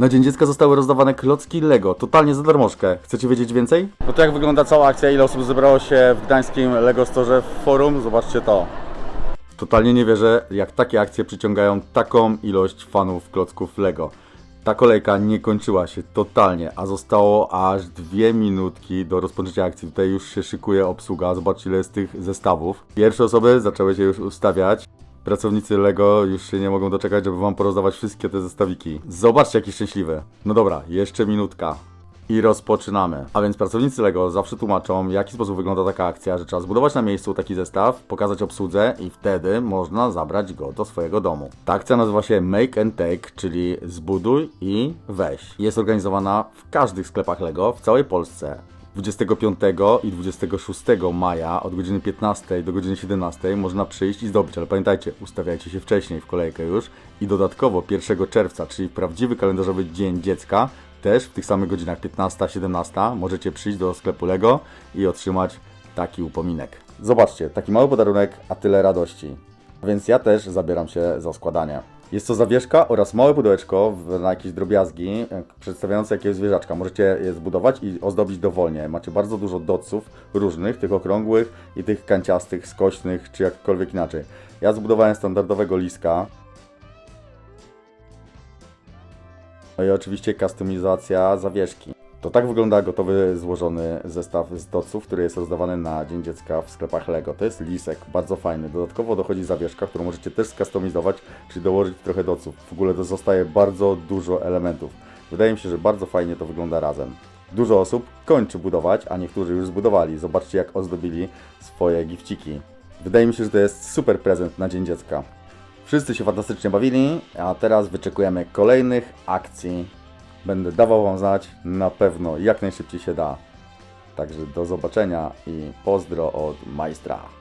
Na Dzień Dziecka zostały rozdawane klocki Lego, totalnie za darmożkę. Chcecie wiedzieć więcej? No to jak wygląda cała akcja, ile osób zebrało się w gdańskim Lego Store w forum? Zobaczcie to. Totalnie nie wierzę, jak takie akcje przyciągają taką ilość fanów klocków Lego. Ta kolejka nie kończyła się totalnie, a zostało aż dwie minutki do rozpoczęcia akcji. Tutaj już się szykuje obsługa, zobaczcie ile jest tych zestawów. Pierwsze osoby zaczęły się już ustawiać. Pracownicy Lego już się nie mogą doczekać, żeby wam porozdawać wszystkie te zestawiki. Zobaczcie jaki szczęśliwy. No dobra, jeszcze minutka. I rozpoczynamy. A więc pracownicy Lego zawsze tłumaczą, w jaki sposób wygląda taka akcja, że trzeba zbudować na miejscu taki zestaw, pokazać obsłudze i wtedy można zabrać go do swojego domu. Ta akcja nazywa się Make and Take, czyli zbuduj i weź. Jest organizowana w każdych sklepach Lego w całej Polsce. 25 i 26 maja od godziny 15 do godziny 17 można przyjść i zdobyć, ale pamiętajcie, ustawiajcie się wcześniej w kolejkę już i dodatkowo 1 czerwca, czyli prawdziwy kalendarzowy Dzień Dziecka, też w tych samych godzinach 15-17 możecie przyjść do sklepu Lego i otrzymać taki upominek. Zobaczcie, taki mały podarunek, a tyle radości. Więc ja też zabieram się za składanie. Jest to zawieszka oraz małe pudełeczko na jakieś drobiazgi e, przedstawiające jakiegoś zwierzaczka. Możecie je zbudować i ozdobić dowolnie. Macie bardzo dużo doców różnych, tych okrągłych i tych kanciastych, skośnych, czy jakkolwiek inaczej. Ja zbudowałem standardowego liska. No i oczywiście kustomizacja zawieszki. To tak wygląda gotowy, złożony zestaw z doców, który jest rozdawany na Dzień Dziecka w sklepach Lego. To jest lisek, bardzo fajny. Dodatkowo dochodzi zawieszka, którą możecie też skustomizować, czyli dołożyć trochę doców. W ogóle to zostaje bardzo dużo elementów. Wydaje mi się, że bardzo fajnie to wygląda razem. Dużo osób kończy budować, a niektórzy już zbudowali. Zobaczcie, jak ozdobili swoje gifciki. Wydaje mi się, że to jest super prezent na Dzień Dziecka. Wszyscy się fantastycznie bawili, a teraz wyczekujemy kolejnych akcji. Będę dawał Wam znać na pewno jak najszybciej się da. Także do zobaczenia i pozdro od majstra.